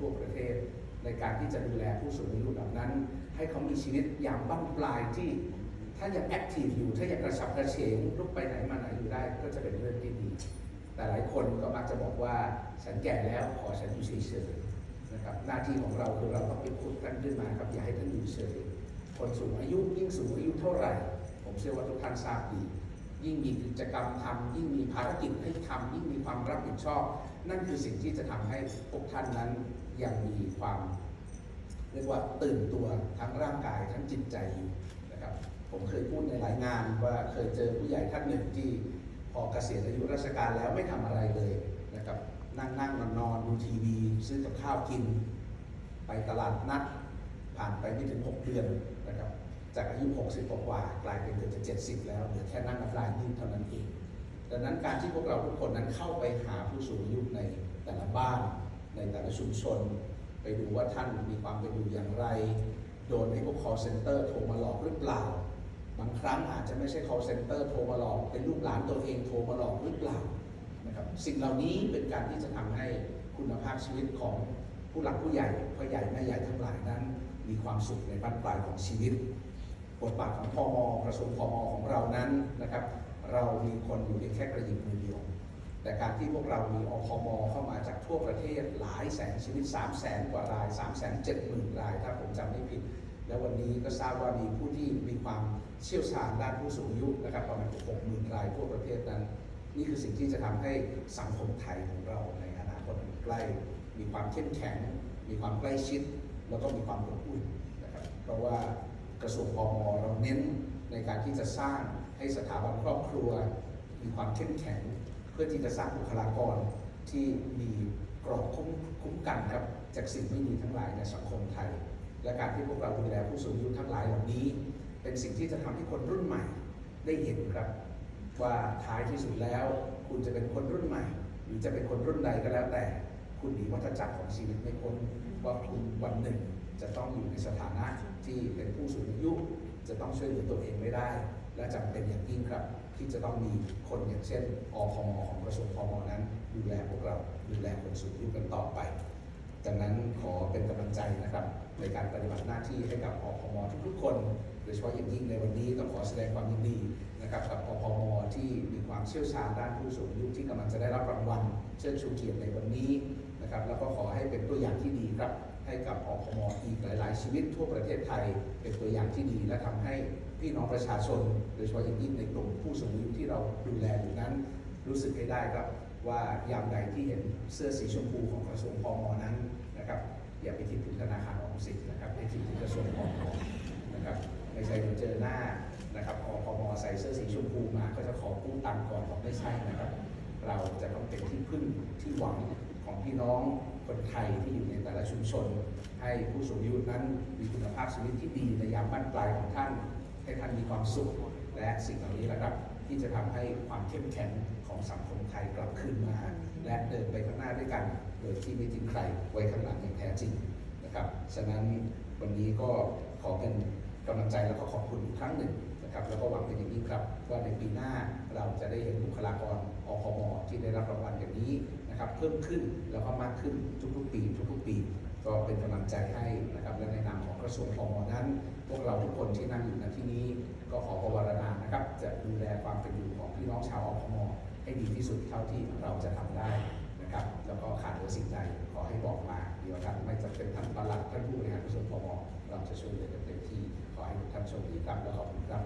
ทั่วประเทศ ในการที่จะดูแลผู้สูงอายุเหล่านั้น ให้เขามีชีวิตอย่างบั้นปลายที่ ถ้ายังแอคทีฟอยู่ ถ้ายังกระฉับกระเฉงลุกไปไหนมาไหนอยู่ได้ก็จะเป็นเรื่องที่ดี แต่หลายคนก็มักจะบอกว่าฉันแก่แล้วขอฉันอยู่เฉยๆนะครับหน้าที่ของเราคือเราต้องไปขุดท่านขึ้นมาครับอย่าให้ท่านอยู่เฉยคนสูงอายุยิ่งสูงอายุเท่าไหร่ ผมเชื่อว่าทุกท่านทราบดียิ่งมีกิจกรรมทำยิ่งมีภารกิจให้ทำยิ่งมีความรับผิดชอบ นั่นคือสิ่งที่จะทำให้พวกท่านนั้นยังมีความเรียกว่าตื่นตัวทั้งร่างกายทั้งจิตใจอยู่นะครับ ผมเคยพูดในหลายงานว่าเคยเจอผู้ใหญ่ท่านหนึ่งที่พอเกษียณอายุราชการแล้วไม่ทำอะไรเลยนะครับ นั่งนั่งนอนนอนดูทีวีซื้อกับข้าวกิน ไปตลาดนัด ผ่านไปไม่ถึง 6 เดือนนะครับ จากอายุ 60 กว่ากลายเป็นเกือบจะ 70 แล้วเหลือแค่นั่งน้ำลายยืดเท่านั้นเอง ดังนั้นการที่พวกเราทุกคนนั้นเข้าไปหาผู้สูงอายุในแต่ละบ้าน ในแต่ละชุมชน ไปดูว่าท่านมีความเป็นอยู่อย่างไร โดนไอ้พวก call center โทรมาหลอกหรือเปล่า บางครั้งอาจจะไม่ใช่ call center โทรมาหลอก เป็นลูกหลานตัวเองโทรมาหลอกหรือเปล่านะครับสิ่งเหล่านี้เป็นการที่จะทำให้คุณภาพชีวิตของผู้หลักผู้ใหญ่พ่อใหญ่แม่ใหญ่ทั้งหลายนั้น มีความสุขในบ้านปลายของชีวิตบทบาทของพมกระทรวงพมของเรานั้นนะครับ เรามีคนอยู่เพียงแค่กระยิบมือเดียว แต่การที่พวกเรามีอพมเข้ามาจากทั่วประเทศหลายแสนชีวิต 3 0 0แสนกว่าราย 3 7 0 0 0 0 ราย ถ้าผมจำไม่ผิด แล้ววันนี้ก็ทราบว่ามีผู้ที่มีความเชี่ยวชาญด้านผู้สูงอายุนะครับประมาณ 60,000รายทั่วประเทศนั้น นี่คือสิ่งที่จะทำให้สังคมไทยของเราในอนาคตใกล้ มีความเข้มแข็ง มีความใกล้ชิด แล้วก็มีความอบอุ่นนะครับเพราะว่ากระทรวงพมเราเน้นในการที่จะสร้าง ให้สถาบันครอบครัว มีความเข้มแข็ง เพื่อที่จะสร้างบุคลากรที่มีกรอบคุ้มคุ้มกันครับจากสิ่งไม่ดีทั้งหลายในสังคมไทย และการที่พวกเราดูแลผู้สูงอายุทั้งหลายเหล่านี้ เป็นสิ่งที่จะทำให้คนรุ่นใหม่ได้เห็นครับ ว่าท้ายที่สุดแล้ว คุณจะเป็นคนรุ่นใหม่ หรือจะเป็นคนรุ่นใดก็แล้วแต่ คุณหนีวัฏจักรของชีวิตไม่พ้นว่าคุณวันหนึ่งจะต้องอยู่ในสถานะที่เป็นผู้สูงอายุ จะต้องช่วยเหลือตัวเองไม่ได้ และจำเป็นอย่างยิ่งครับ ที่จะต้องมีคนอย่างเช่นอพมของกระทรวงพมนั้นดูแลพวกเราดูแลคนสูงอายุกันต่อไปดังนั้นขอเป็นกำลังใจนะครับในการปฏิบัติหน้าที่ให้กับอพมทุกๆคน โดยเฉพาะอย่างยิ่งในวันนี้ต้องขอแสดงความยินดีนะครับกับอพมที่มีความเชี่ยวชาญด้านผู้สูงอายุที่กำลังจะได้รับรางวัลเชิดชูเกียรติในวันนี้นะครับแล้วก็ขอให้เป็นตัวอย่างที่ดีครับให้กับอพมอีกหลาย ๆ ชีวิตทั่วประเทศไทย เป็นตัวอย่างที่ดี และทำให้พี่น้องประชาชนโดยเฉพาะอย่างยิ่งในกลุ่มผู้สูงอายุที่เราดูแลอยู่นั้น รู้สึกให้ได้ครับว่ายามใดที่เห็นเสื้อสีชมพูของกระทรวงพมนั้นนะครับอย่าไปคิดถึงธนาคารออมสินนะครับให้คิดถึงกระทรวงพมนะครับไม่ใช่เดี๋ยวเจอหน้านะครับอพมใส่เสื้อสีชมพูมาก็จะขอกู้ตังค์ก่อนบอกไม่ใช่นะครับ เราจะต้องเป็นที่พึ่งที่หวัง ของพี่น้องคนไทยที่อยู่ในแต่ละชุมชน ให้ผู้สูงอายุนั้นมีคุณภาพชีวิตที่ดีในยามบั้นปลายของท่าน ให้ท่านมีความสุข และสิ่งเหล่านี้แหละครับ ที่จะทำให้ความเข้มแข็งของสังคมไทยกลับคืนมา และเดินไปข้างหน้าด้วยกัน โดยที่ไม่ทิ้งใครไว้ข้างหลังอย่างแท้จริงนะครับ ฉะนั้นวันนี้ก็ขอเป็นกำลังใจแล้วก็ขอบคุณอีกครั้งหนึ่ง นะครับแล้วก็หวังเป็นอย่างยิ่งครับว่าในปีหน้าเราจะได้เห็นบุคลากรอพมที่ได้รับรางวัลอย่างนี้นะครับเพิ่มขึ้นแล้วก็มากขึ้นทุกๆปีทุกๆปี ก็เป็นกำลังใจให้นะครับและในนามของกระทรวงพมนั้น พวกเราทุกคนที่นั่งอยู่ณที่นี้ ก็ขอภาวนานะครับ จะดูแลความเป็นอยู่ของพี่น้องชาวอพมให้ดีที่สุดเท่าที่เราจะทำได้นะครับแล้วก็ขาดเหลือสิ่งใดขอให้บอกมาเดี๋ยวท่านไม่จำเป็นท่านประหลัดท่านผู้บริหารกระทรวงพม จะช่วยเหลือกันเต็มที่ขอให้ทุกท่านโชคดีครับและขอบคุณครับ